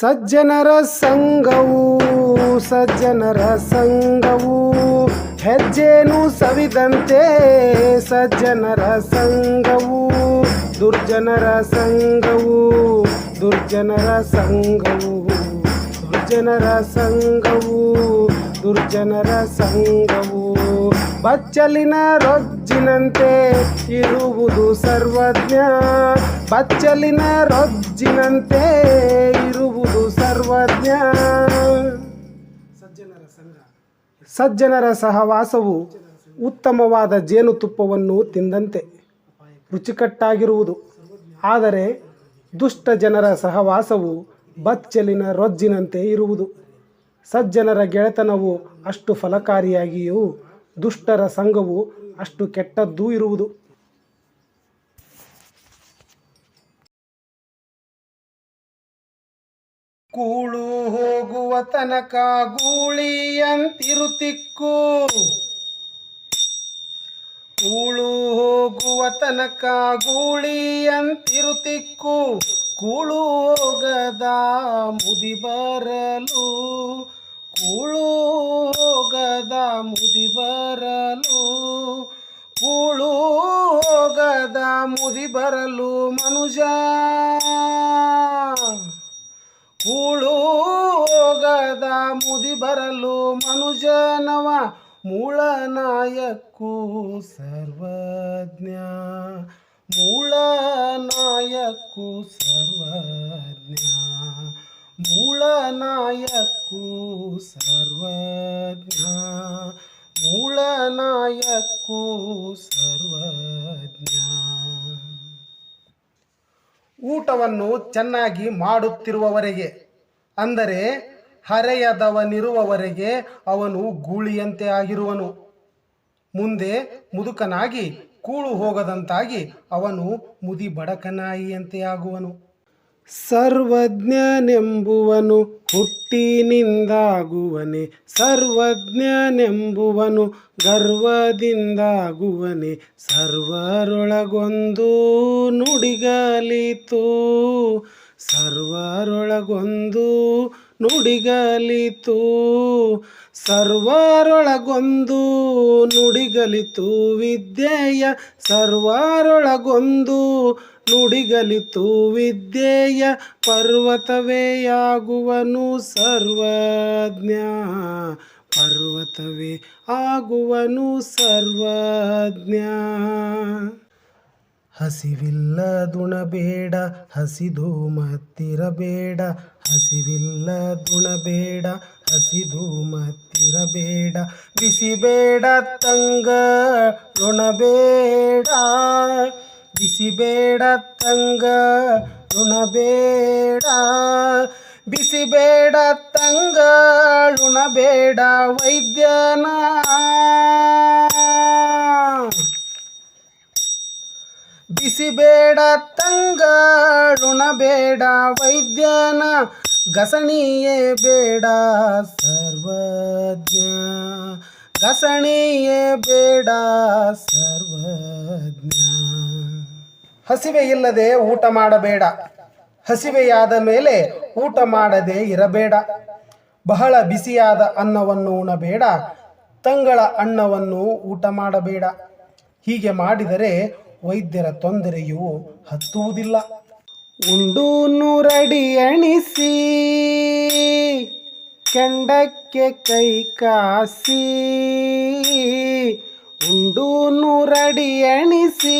ಸಜ್ಜನರ ಸಂಘವು ಸಜ್ಜನರ ಸಂಘವು ಹೆಜ್ಜೆನು ಸವಿದಂತೆ ಸಜ್ಜನರ ಸಂಘವು, ದುರ್ಜನರ ಸಂಘವು ದುರ್ಜನರ ಸಂಘವು ದುರ್ಜನರ ಸಂಘವು ದುರ್ಜನರ ಸಂಘವು. ಬಚ್ಚಲಿನ ರೊಜ್ಜಿನಂತೆ ಇರುವುದು ಸರ್ವಜ್ಞ. ಬಚ್ಚಲಿನ ರೊಜ್ಜಿನಂತೆ ಇರುವುದು ಸರ್ವಜ್ಞ. ಸಜ್ಜನರ ಸಂಘ. ಸಜ್ಜನರ ಸಹವಾಸವು ಉತ್ತಮವಾದ ಜೇನುತುಪ್ಪವನ್ನು ತಿಂದಂತೆ ರುಚಿಕಟ್ಟಾಗಿರುವುದು. ಆದರೆ ದುಷ್ಟ ಜನರ ಸಹವಾಸವು ಬಚ್ಚಲಿನ ರೊಜ್ಜಿನಂತೆ ಇರುವುದು. ಸಜ್ಜನರ ಗೆಳೆತನವು ಅಷ್ಟು ಫಲಕಾರಿಯಾಗಿಯೂ ದುಷ್ಟರ ಸಂಘವು ಅಷ್ಟು ಕೆಟ್ಟದ್ದೂ ಇರುವುದು. ಕೂಳು ಹೋಗುವ ತನಕ ಗೂಳಿಯಂತಿರುತಿಕ್ಕು. ಕೂಳು ಹೋಗುವ ತನಕ ಗೂಳಿಯಂತಿರುತಿಕ್ಕು. ಕೂಳು ಹೋಗದ ಮುದಿ ಬರಲು. ಕೂಳು ಹೋಗದ ಮುದಿ ಬರಲು. ಕೂಳು ಹೋಗದ ಮುದಿ ಬರಲು ಮನುಜ. ಕೂಳು ಹೋಗದ ಮುದಿ ಬರಲು ಮನುಜನವ ಮೂಳನಾಯಕ್ಕೂ ಸರ್ವಜ್ಞ. ಮೂಳನಾಯಕ್ಕೂ ಸರ್ವಜ್ಞ. ಮೂಳನಾಯಕ್ಕೂ ಸರ್ವಜ್ಞ. ಚೆನ್ನಾಗಿ ಮಾಡುತ್ತಿರುವವರೆಗೆ, ಅಂದರೆ ಹರೆಯದವನಿರುವವರೆಗೆ ಅವನು ಗೂಳಿಯಂತೆ ಆಗಿರುವನು. ಮುಂದೆ ಮುದುಕನಾಗಿ, ಕೂಳು ಹೋಗದಂತಾಗಿ ಅವನು ಮುದಿ ಬಡಕನಾಯಿಯಂತೆ ಆಗುವನು. ಸರ್ವಜ್ಞನೆಂಬುವನು ಹುಟ್ಟಿನಿಂದಾಗುವನೆ. ಸರ್ವಜ್ಞನೆಂಬುವನು ಗರ್ವದಿಂದಾಗುವನೆ. ಸರ್ವರೊಳಗೊಂದು ನುಡಿಗಲಿತು. ಸರ್ವರೊಳಗೊಂದು ನುಡಿಗಲಿತು. ಸರ್ವರೊಳಗೊಂದು ನುಡಿಗಲಿತು. ವಿದ್ಯೆಯ ಸರ್ವರೊಳಗೊಂದು ನುಡಿಗಲಿತು ವಿದ್ಯೆಯ ಪರ್ವತವೇಯಾಗುವನು ಸರ್ವಜ್ಞ. ಪರ್ವತವೇ ಆಗುವನು ಸರ್ವಜ್ಞ. ಹಸಿವಿಲ್ಲದುಣಬೇಡ ಹಸಿದು ಮತ್ತಿರಬೇಡ. ಹಸಿವಿಲ್ಲದುಣಬೇಡ ಹಸಿದು ಮತ್ತಿರಬೇಡ. ಬಿಸಿಬೇಡ, ತಂಗ ಋಣಬೇಡ ಬಿಸಿಬೇಡ ತಂಗ ಋಣಬೇಡ ಬಿಸಿಬೇಡ ತಂಗ ಋಣಬೇಡ ವೈದ್ಯನ ಬಿಸಿಬೇಡ ತಂಗ ಋಣಬೇಡ ವೈದ್ಯನ ಗಸಣಿಯೇ ಬೇಡ ಸರ್ವಜ್ಞ ಗಸಣಿಯೇ ಬೇಡ ಸರ್ವಜ್ಞ ಹಸಿವೆ ಇಲ್ಲದೆ ಊಟ ಮಾಡಬೇಡ. ಹಸಿವೆಯಾದ ಮೇಲೆ ಊಟ ಮಾಡದೆ ಇರಬೇಡ. ಬಹಳ ಬಿಸಿಯಾದ ಅನ್ನವನ್ನು ಉಣಬೇಡ. ತಂಗಳ ಅನ್ನವನ್ನು ಊಟ ಮಾಡಬೇಡ. ಹೀಗೆ ಮಾಡಿದರೆ ವೈದ್ಯರ ತೊಂದರೆಯು ಹತ್ತುವುದಿಲ್ಲ. ಉಂಡು ನೂರಡಿ ಎಣಿಸಿ ಕೆಂಡಕ್ಕೆ ಕೈ ಕಾಸಿ, ಉಂಡು ನೂರಡಿ ಎಣಿಸಿ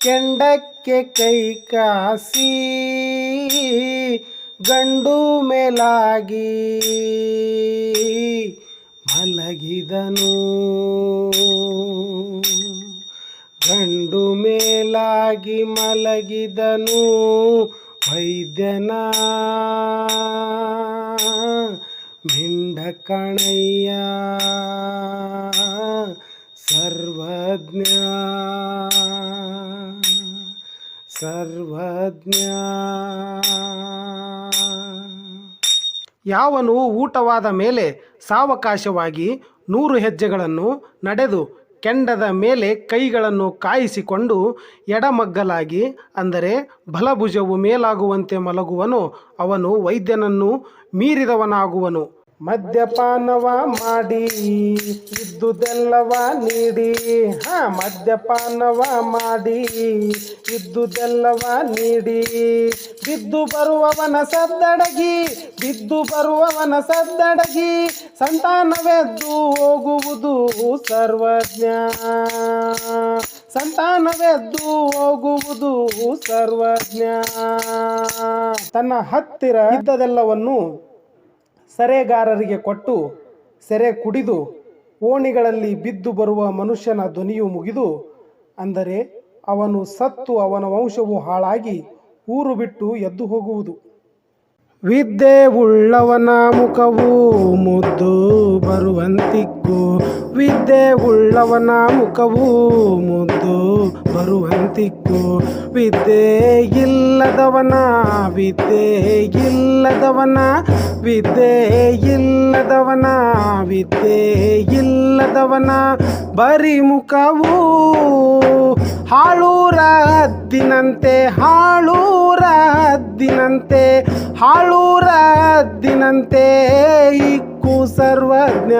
ಕೆಂಡಕ್ಕೆ ಕೈ ಕಾಸಿ ಗಂಡು ಮೇಲಾಗಿ ಮಲಗಿದನು. ಗಂಡು ಮೇಲಾಗಿ ಮಲಗಿದನು ವೈದ್ಯನ. ಮಿಂಡ ಕಣಯ್ಯ ಸರ್ವಜ್ಞ. ಸರ್ವಜ್ಞ. ಯಾವನು ಊಟವಾದ ಮೇಲೆ ಸಾವಕಾಶವಾಗಿ ನೂರು ಹೆಜ್ಜೆಗಳನ್ನು ನಡೆದು ಕೆಂಡದ ಮೇಲೆ ಕೈಗಳನ್ನು ಕಾಯಿಸಿಕೊಂಡು ಎಡಮಗ್ಗಲಾಗಿ, ಅಂದರೆ ಬಲಭುಜವು ಮೇಲಾಗುವಂತೆ ಮಲಗುವನು, ಅವನು ವೈದ್ಯನನ್ನು ಮೀರಿದವನಾಗುವನು. ಮದ್ಯಪಾನವ ಮಾಡಿ, ಇದ್ದುದೆಲ್ಲವ ನೀಡಿ. ಹಾ, ಮದ್ಯಪಾನವ ಮಾಡಿ, ಇದ್ದುದೆಲ್ಲವ ನೀಡಿ. ಬಿದ್ದು ಬರುವವನ ಸದ್ದಡಗಿ, ಬಿದ್ದು ಬರುವವನ ಸದ್ದಡಗಿ, ಸಂತಾನವೆದ್ದು ಹೋಗುವುದು ಸರ್ವಜ್ಞ. ಸಂತಾನವೆದ್ದು ಹೋಗುವುದು ಸರ್ವಜ್ಞ. ತನ್ನ ಹತ್ತಿರ ಇದ್ದದೆಲ್ಲವನ್ನು ಸೆರೆಗಾರರಿಗೆ ಕೊಟ್ಟು ಸೆರೆ ಕುಡಿದು ಓಣಿಗಳಲ್ಲಿ ಬಿದ್ದು ಬರುವ ಮನುಷ್ಯನ ಧ್ವನಿಯು ಮುಗಿದು, ಅಂದರೆ ಅವನು ಸತ್ತು ಅವನ ವಂಶವು ಹಾಳಾಗಿ ಊರು ಬಿಟ್ಟು ಎದ್ದು ಹೋಗುವುದು. ವಿದ್ಯೆ ಉಳ್ಳವನ ಮುಖವು ಮುದ್ದು ಬರುವಂತಿಕ್ಕು. ವಿದ್ಯೆ ಉಳ್ಳವನ ಮುಖವು ಮುದ್ದು ಬರುವಂತಿಕ್ಕು. ವಿದ್ಯೆ ಇಲ್ಲದವನ ವಿದ್ಯೆ ಇಲ್ಲದವನ ವಿದ್ಯೆ ಇಲ್ಲದವನ ವಿದ್ಯೆ ಇಲ್ಲದವನ ಬರಿ ಮುಖವು ಹಾಳೂರ ಹದ್ದಿನಂತೆ ಹಾಳೂರ ಹದ್ದಿನಂತೆ ಹಾಳೂರ ಹದ್ದಿನಂತೆ ಇಕ್ಕು ಸರ್ವಜ್ಞ.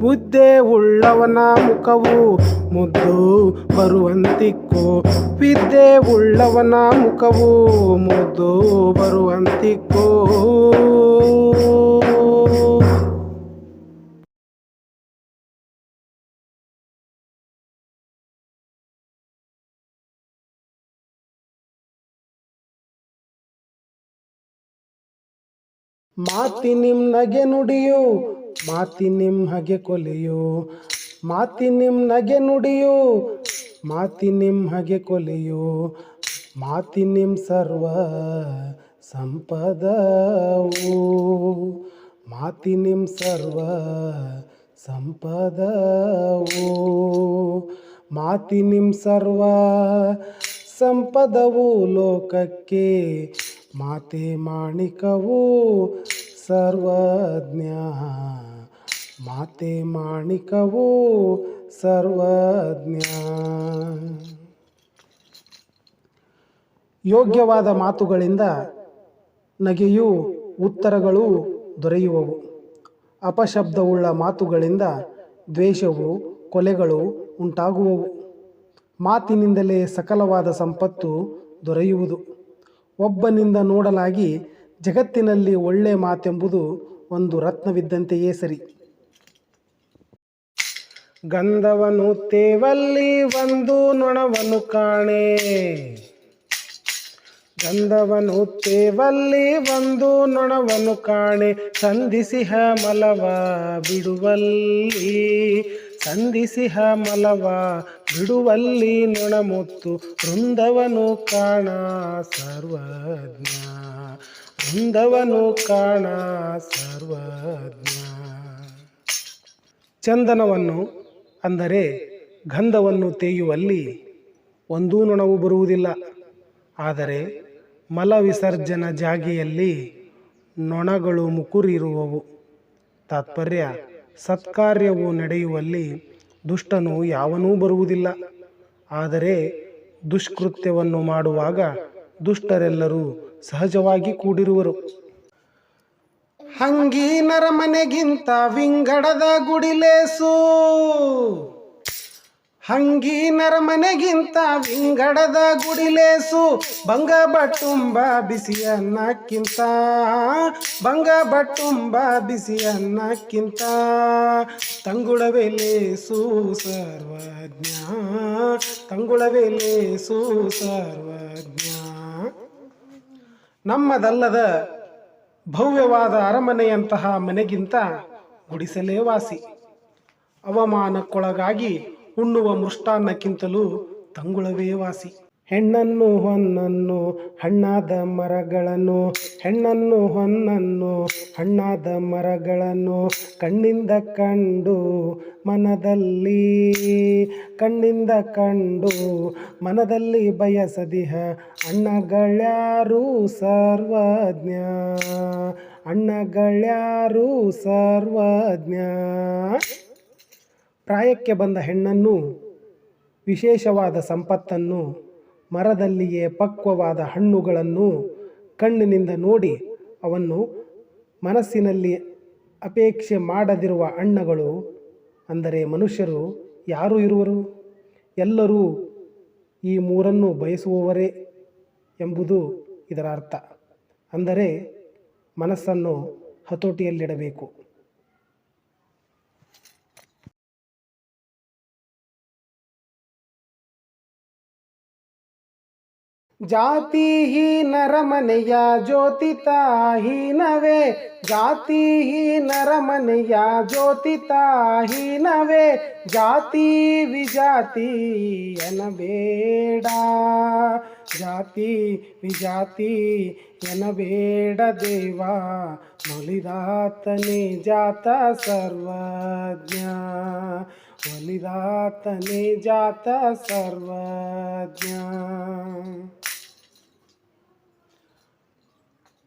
ಬುದ್ಧೆ ಉಳ್ಳವನ ಮುಖವು ಮುದ್ದು ಬರುವಂತಿಕ್ಕು. ವಿದ್ಯೆ ಉಳ್ಳವನ ಮುಖವು ಮುದ್ದು ಬರುವಂತಿಕ್ಕು. ಮಾತಿನಿಂ ನಗೆ ನುಡಿಯು ಮಾತಿನಿಂ ಹಗೆ ಕೊಲೆಯು. ಮಾತಿ ನಗೆ ನುಡಿಯು ಮಾತಿನಿಂ ಹಗೆ ಕೊಲೆಯು. ಮಾತಿ ನಿಮ್ ಸರ್ವ ಸಂಪದವು. ಮಾತಿ ನಿಮ್ ಸರ್ವ ಸಂಪದವು. ಮಾತಿ ನಿಮ್ ಸರ್ವ ಸಂಪದವು ಲೋಕಕ್ಕೆ ಮಾತೆ ಮಾಣಿಕವೋ ಸರ್ವಜ್ಞ. ಮಾತೆ ಮಾಣಿಕವೋ ಸರ್ವಜ್ಞ. ಯೋಗ್ಯವಾದ ಮಾತುಗಳಿಂದ ನಗೆಯು ಉತ್ತರಗಳು ದೊರೆಯುವವು. ಅಪಶಬ್ದವುಳ್ಳ ಮಾತುಗಳಿಂದ ದ್ವೇಷವು ಕೊಲೆಗಳು ಉಂಟಾಗುವವು. ಮಾತಿನಿಂದಲೇ ಸಕಲವಾದ ಸಂಪತ್ತು ದೊರೆಯುವುದು. ಒಬ್ಬನಿಂದ ನೋಡಲಾಗಿ ಜಗತ್ತಿನಲ್ಲಿ ಒಳ್ಳೆ ಮಾತೆಂಬುದು ಒಂದು ರತ್ನವಿದ್ದಂತೆಯೇ ಸರಿ. ಗಂಧವನು ತೇವಲ್ಲಿ ಒಂದು ನೊಣವನ್ನು ಕಾಣೆ. ಗಂಧವನು ತೇವಲ್ಲಿ ಒಂದು ನೊಣವನ್ನು ಕಾಣೆ. ಸಂಧಿಸಿಹ ಮಲವ ಬಿಡುವಲ್ಲಿ ಸಂಧಿಸಿಹ ಮಲವ ಬಿಡುವಲ್ಲಿ ನೊಣಮುತ್ತು, ವೃಂದವನು ಕಾಣ ಸರ್ವಜ್ಞ. ವೃಂದವನು ಕಾಣ ಸರ್ವಜ್ಞ. ಚಂದನವನ್ನು, ಅಂದರೆ ಗಂಧವನ್ನು ತೇಯುವಲ್ಲಿ ಒಂದೂ ನೊಣವು ಬರುವುದಿಲ್ಲ. ಆದರೆ ಮಲವಿಸರ್ಜನ ಜಾಗೆಯಲ್ಲಿ ನೊಣಗಳು ಮುಕುರಿರುವವು. ತಾತ್ಪರ್ಯ ಸತ್ಕಾರ್ಯವು ನಡೆಯುವಲ್ಲಿ ದುಷ್ಟನು ಯಾವನೂ ಬರುವುದಿಲ್ಲ. ಆದರೆ ದುಷ್ಕೃತ್ಯವನ್ನು ಮಾಡುವಾಗ ದುಷ್ಟರೆಲ್ಲರೂ ಸಹಜವಾಗಿ ಕೂಡಿರುವರು. ಹಂಗೀನರ ಮನೆಗಿಂತ ವಿಂಗಡದ ಗುಡಿಲೇಸು ಹಂಗೀನರ ಮನೆಗಿಂತ ವಿಂಗಡದ ಗುಡಿಲೇಸು ಭಂಗ ಬಟ್ಟುಂಬ ಬಿಸಿಯನ್ನಕ್ಕಿಂತ ಬಂಗ ಬಟ್ಟುಂಬ ಬಿಸಿಯನ್ನಕ್ಕಿಂತ. ತಂಗುಳವೇ ಲೇಸು ಸರ್ವಜ್ಞ ತಂಗುಳವೆಲೇಸು ಸರ್ವಜ್ಞ. ನಮ್ಮದಲ್ಲದ ಭವ್ಯವಾದ ಅರಮನೆಯಂತಹ ಮನೆಗಿಂತ ಗುಡಿಸಲೇ ವಾಸಿ. ಅವಮಾನಕ್ಕೊಳಗಾಗಿ ಉಣ್ಣುವ ಮೃಷ್ಟಾನ್ನಕ್ಕಿಂತಲೂ ತಂಗುಳವೇ ವಾಸಿ. ಹೆಣ್ಣನ್ನು ಹೊನ್ನನ್ನು, ಹಣ್ಣಾದ ಮರಗಳನ್ನು, ಹೆಣ್ಣನ್ನು ಹೊನ್ನನ್ನು, ಹಣ್ಣಾದ ಮರಗಳನ್ನು ಕಣ್ಣಿಂದ ಕಂಡು ಮನದಲ್ಲಿ, ಕಣ್ಣಿಂದ ಕಂಡು ಮನದಲ್ಲಿ ಬಯಸದಿಹ ಅಣ್ಣಗಳ್ಯಾರು ಸರ್ವಜ್ಞ. ಅಣ್ಣಗಳ್ಯಾರು ಸರ್ವಜ್ಞ. ಪ್ರಾಯಕ್ಕೆ ಬಂದ ಹೆಣ್ಣನ್ನು, ವಿಶೇಷವಾದ ಸಂಪತ್ತನ್ನು, ಮರದಲ್ಲಿಯೇ ಪಕ್ವವಾದ ಹಣ್ಣುಗಳನ್ನು ಕಣ್ಣಿನಿಂದ ನೋಡಿ ಅವನ್ನು ಮನಸ್ಸಿನಲ್ಲಿ ಅಪೇಕ್ಷೆ ಮಾಡದಿರುವ ಅಣ್ಣಗಳು, ಅಂದರೆ ಮನುಷ್ಯರು ಯಾರು ಇರುವರು? ಎಲ್ಲರೂ ಈ ಮೂರನ್ನು ಬಯಸುವವರೇ ಎಂಬುದು ಇದರ ಅರ್ಥ. ಅಂದರೆ ಮನಸ್ಸನ್ನು ಹತೋಟಿಯಲ್ಲಿಡಬೇಕು. ಜಾತಿಹೀನರ ಮನೆಯ ಜ್ಯೋತಿತಾಹೀನವೇ ಜಾತಿಹೀನರ ಮನೆಯ ಜ್ಯೋತಿತಾಹೀನವೇ ಜಾತಿ ವಿಜಾತಿ ಎನಬೇಡ ಜಾತಿ ವಿಜಾತಿ ಎನಬೇಡ ದೇವ ನುಲಿದಾತನೇ ಜಾತ ಸರ್ವಜ್ಞ ಒಲಿದಾತನೇ ಜಾತ ಸರ್ವಜ್ಞ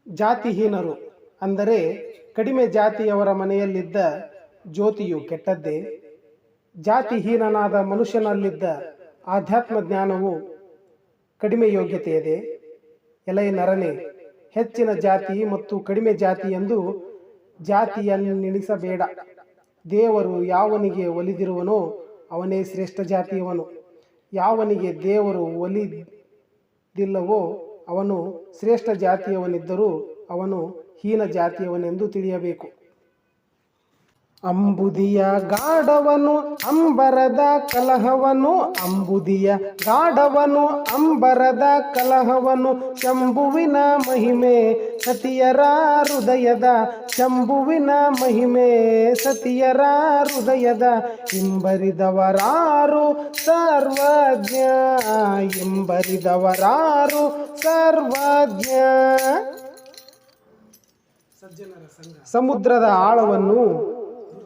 ಜಾತಿಹೀನರು ಅಂದರೆ ಕಡಿಮೆ ಜಾತಿಯವರ ಮನೆಯಲ್ಲಿದ್ದ ಜ್ಯೋತಿಯು ಕೆಟ್ಟದ್ದೇ? ಜಾತಿಹೀನನಾದ ಮನುಷ್ಯನಲ್ಲಿದ್ದ ಆಧ್ಯಾತ್ಮ ಜ್ಞಾನವು ಕಡಿಮೆ ಯೋಗ್ಯತೆಯಿದೆ? ಎಲೆಯ ನರನೆ, ಹೆಚ್ಚಿನ ಜಾತಿ ಮತ್ತು ಕಡಿಮೆ ಜಾತಿ ಎಂದು ಜಾತಿಯನ್ನೆಣಿಸಬೇಡ ದೇವರು ಯಾವನಿಗೆ ಒಲಿದಿರುವನೋ ಅವನೇ ಶ್ರೇಷ್ಠ ಜಾತಿಯವನು. ಯಾವನಿಗೆ ದೇವರು ಒಲಿದಿಲ್ಲವೋ ಅವನು ಶ್ರೇಷ್ಠ ಜಾತಿಯವನಿದ್ದರೂ ಅವನು ಹೀನ ಜಾತಿಯವನೆಂದು ತಿಳಿಯಬೇಕು. ಅಂಬುದಿಯ ಗಾಢವನು ಅಂಬರದ ಕಲಹವನು, ಅಂಬುದಿಯ ಗಾಢವನು ಅಂಬರದ ಕಲಹವನು, ಶಂಭುವಿನ ಮಹಿಮೆ ಸತಿಯರ ಹೃದಯದ ಶಂಭುವಿನ ಮಹಿಮೆ, ಸತಿಯರ ಹೃದಯದ ಇಂಬರಿದವರಾರು ಸರ್ವಜ್ಞ ಇಂಬರಿದವರಾರು ಸರ್ವಜ್ಞ. ಸಮುದ್ರದ ಆಳವನ್ನು,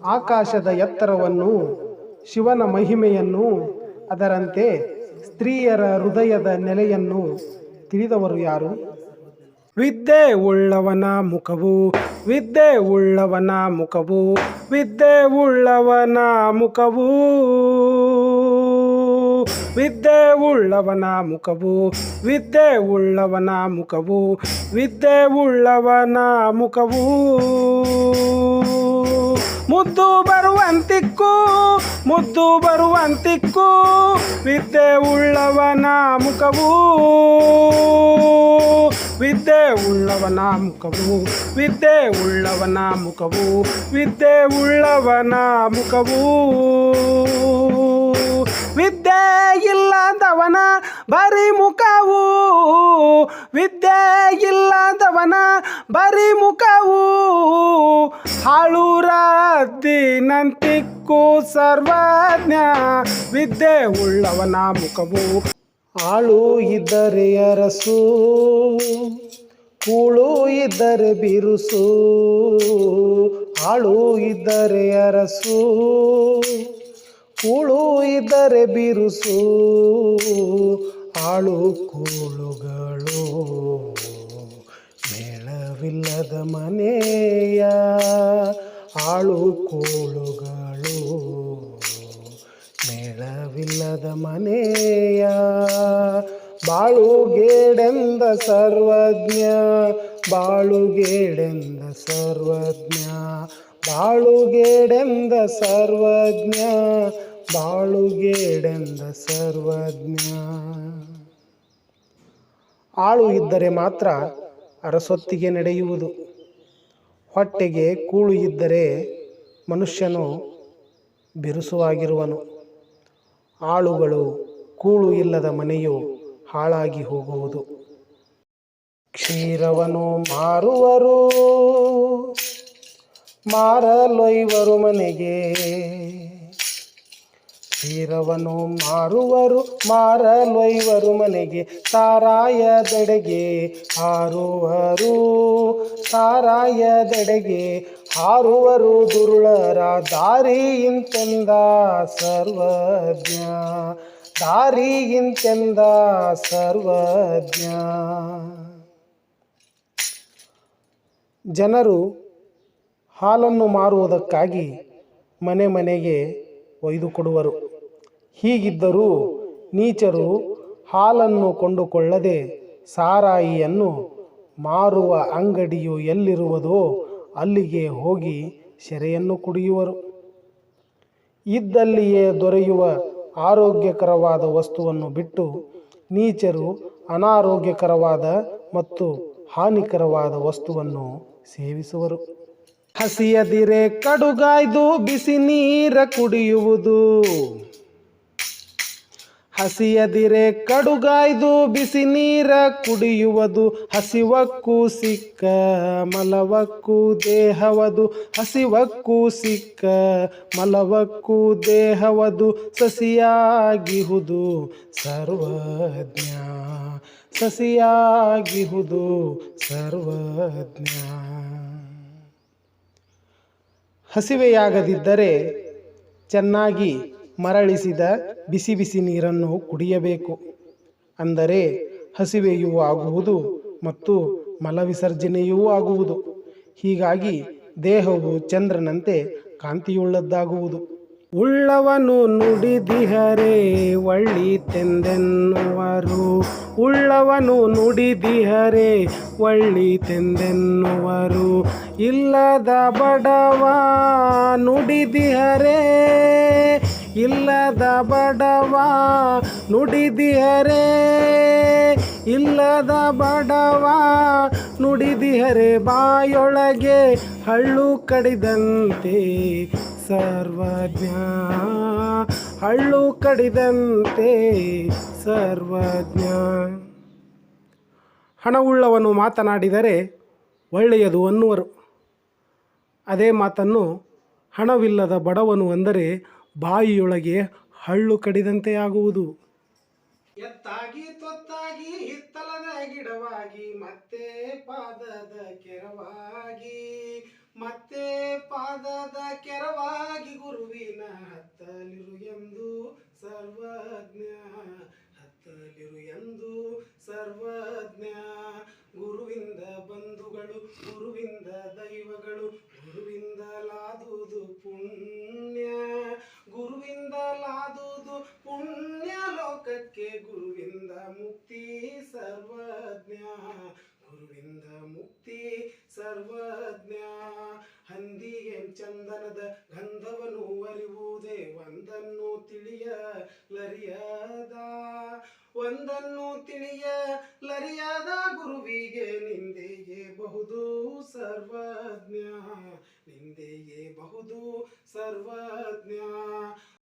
ಆಕಾಶದ ಎತ್ತರವನ್ನು, ಶಿವನ ಮಹಿಮೆಯನ್ನು, ಅದರಂತೆ ಸ್ತ್ರೀಯರ ಹೃದಯದ ನೆಲೆಯನ್ನು ತಿಳಿದವರು ಯಾರು? ವಿದ್ಯೆ ಉಳ್ಳವನ ಮುಖವು, ವಿದ್ಯೆ ಉಳ್ಳವನ ಮುಖವು, ವಿದ್ಯೆ ಉಳ್ಳವನ ಮುಖವು. ವಿದ್ಯೆ ಉಳ್ಳವನ ಮುಖವು, ವಿದ್ಯೆ ಉಳ್ಳವನ ಮುಖವು, ವಿದ್ಯೆ ಉಳ್ಳವನ ಮುಖವು. ಮುದ್ದು ಬರುವಂತಿಕ್ಕು ಮುದ್ದು ಬರುವಂತಿಕ್ಕು, ವಿದ್ಯೆ ಉಳ್ಳವನ ಮುಖವು. ವಿದ್ಯೆ ಉಳ್ಳವನ ಮುಖವು, ವಿದ್ಯೆ ಉಳ್ಳವನ ಮುಖವು, ವಿದ್ಯೆ ಉಳ್ಳವನ ಮುಖವು. ವಿದ್ಯೆ ಇಲ್ಲದವನ ಬರಿ ಮುಖವು, ವಿದ್ಯೆ ಇಲ್ಲದವನ ಬರಿ ಮುಖವು. ನಂತಿಕ್ಕು ಸರ್ವಜ್ಞ, ವಿದ್ಯೆ ಉಳ್ಳವನ ಮುಖವು. ಆಳು ಇದ್ದರೆ ಅರಸು, ಕೂಳು ಇದ್ದರೆ ಬಿರುಸು. ಆಳು ಇದ್ದರೆ ಅರಸು, ಕೂಳು ಇದ್ದರೆ ಬಿರುಸು. ಆಳು ಕೂಳುಗಳು ಮೇಳವಿಲ್ಲದ ಮನೆಯ ಆಳು ಕೂಳುಗಳು ಮೇಳವಿಲ್ಲದ ಮನೆಯ ಬಾಳುಗೇಡೆಂದ ಸರ್ವಜ್ಞ ಬಾಳುಗೇಡೆಂದ ಸರ್ವಜ್ಞ ಬಾಳುಗೇಡೆಂದ ಸರ್ವಜ್ಞ ಬಾಳುಗೇಡೆಂದ ಸರ್ವಜ್ಞ. ಆಳು ಇದ್ದರೆ ಮಾತ್ರ ಅರಸೊತ್ತಿಗೆ ನಡೆಯುವುದು. ಹೊಟ್ಟೆಗೆ ಕೂಳು ಇದ್ದರೆ ಮನುಷ್ಯನು ಬಿರುಸುವಾಗಿರುವನು. ಆಳುಗಳು ಕೂಳು ಇಲ್ಲದ ಮನೆಯು ಹಾಳಾಗಿ ಹೋಗುವುದು. ಕ್ಷೀರವನು ಮಾರುವರು, ಮಾರಲೊಯ್ವರು ಮನೆಗೆ. ಕ್ಷೀರವನ್ನು ಮಾರುವರು, ಮಾರಲೊಯ್ವರು ಮನೆಗೆ. ಸಾರಾಯದೆಡೆಗೆ ಹಾರುವರು ಸಾರಾಯದೆಡೆಗೆ ಹಾರುವರು ದುರುಳರ ದಾರಿಯಿಂತೆಂದ ಸರ್ವಜ್ಞ. ದಾರಿ ಇಂತೆಂದ ಸರ್ವಜ್ಞ. ಜನರು ಹಾಲನ್ನು ಮಾರುವುದಕ್ಕಾಗಿ ಮನೆ ಮನೆಗೆ ಒಯ್ದುಕೊಡುವರು ಹೀಗಿದ್ದರೂ ನೀಚರು ಹಾಲನ್ನು ಕೊಂಡುಕೊಳ್ಳದೆ ಸಾರಾಯಿಯನ್ನು ಮಾರುವ ಅಂಗಡಿಯು ಎಲ್ಲಿರುವುದೋ ಅಲ್ಲಿಗೆ ಹೋಗಿ ಸೆರೆಯನ್ನು ಕುಡಿಯುವರು. ಇದ್ದಲ್ಲಿಯೇ ದೊರೆಯುವ ಆರೋಗ್ಯಕರವಾದ ವಸ್ತುವನ್ನು ಬಿಟ್ಟು ನೀಚರು, ಅನಾರೋಗ್ಯಕರವಾದ ಮತ್ತು ಹಾನಿಕರವಾದ ವಸ್ತುವನ್ನು ಸೇವಿಸುವರು. ಹಸಿಯದಿರೆ ಕಡುಗಾಯ್ದು ಬಿಸಿ ನೀರ ಕುಡಿಯುವುದು. ಹಸಿಯದಿರೆ ಕಡುಗಾಯ್ದು ಬಿಸಿ ನೀರ ಕುಡಿಯುವುದು, ಹಸಿವಕ್ಕೂ ಸಿಕ್ಕ ಮಲವಕ್ಕೂ ದೇಹವದು, ಹಸಿವಕ್ಕೂ ಸಿಕ್ಕ ಮಲವಕ್ಕೂ ದೇಹವದು, ಸಸಿಯಾಗಿಹುದು ಸರ್ವಜ್ಞ ಸಸಿಯಾಗಿಹುದು ಸರ್ವಜ್ಞ. ಹಸಿವೆಯಾಗದಿದ್ದರೆ ಚೆನ್ನಾಗಿ ಮರಳಿಸಿದ ಬಿಸಿ ಬಿಸಿ ನೀರನ್ನು ಕುಡಿಯಬೇಕು. ಅಂದರೆ ಹಸಿವೆಯೂ ಆಗುವುದು ಮತ್ತು ಮಲವಿಸರ್ಜನೆಯೂ ಆಗುವುದು. ಹೀಗಾಗಿ ದೇಹವು ಚಂದ್ರನಂತೆ ಕಾಂತಿಯುಳ್ಳದ್ದಾಗುವುದು. ಉಳ್ಳವನು ನುಡಿದಿಹರೇ ಒಳ್ಳಿತೆಂದೆನ್ನುವರು ಉಳ್ಳವನು ನುಡಿದಿಹರೇ ಒಳ್ಳಿತೆಂದೆನ್ನುವರು ಇಲ್ಲದ ಬಡವ ನುಡಿದಿಹರೇ ಇಲ್ಲದ ಬಡವ ನುಡಿದಿಹರೇ ಇಲ್ಲದ ಬಡವ ನುಡಿದಿಹರೆ ಬಾಯೊಳಗೆ ಹಳ್ಳು ಕಡಿದಂತೆ ಸರ್ವಜ್ಞ, ಹಳ್ಳು ಕಡಿದಂತೆ ಸರ್ವಜ್ಞ. ಹಣವುಳ್ಳವನು ಮಾತನಾಡಿದರೆ ಒಳ್ಳೆಯದು ಅನ್ನುವರು. ಅದೇ ಮಾತನ್ನು ಹಣವಿಲ್ಲದ ಬಡವನು ಅಂದರೆ ಬಾಯಿಯೊಳಗೆ ಹಳ್ಳು ಕಡಿದಂತೆ ಆಗುವುದು ಎತ್ತಾಗಿ ತೊತ್ತಾಗಿ ಹಿತ್ತಲದ ಗಿಡವಾಗಿ, ಮತ್ತೆ ಪಾದದ ಕೆರವಾಗಿ, ಮತ್ತೆ ಪಾದದ ಕೆರವಾಗಿ ಗುರುವಿನ ಹತ್ತಲಿರು ಎಂದು ಸರ್ವಜ್ಞ, ಹತ್ತಲಿರು ಎಂದು ಸರ್ವಜ್ಞ. ಗುರುವಿಂದ ಬಂಧುಗಳು, ಗುರುವಿಂದ ದೈವಗಳು, ಗುರುವಿಂದ ಗುರುವಿಂದ ಮುಕ್ತಿ ಸರ್ವಜ್ಞ. ಹಂದಿಗೆ ಚಂದನದ ಗಂಧವನ್ನು ಅರಿವುದೇ ಒಂದನ್ನು ತಿಳಿಯ ಲರಿಯಾದ ಒಂದನ್ನು ತಿಳಿಯ ಲರಿಯಾದ ಗುರುವಿಗೆ ನಿಂದೆಯೇ ಬಹುದು ಸರ್ವಜ್ಞ. ನಿಂದೆಯೇ ಬಹುದು ಸರ್ವಜ್ಞ.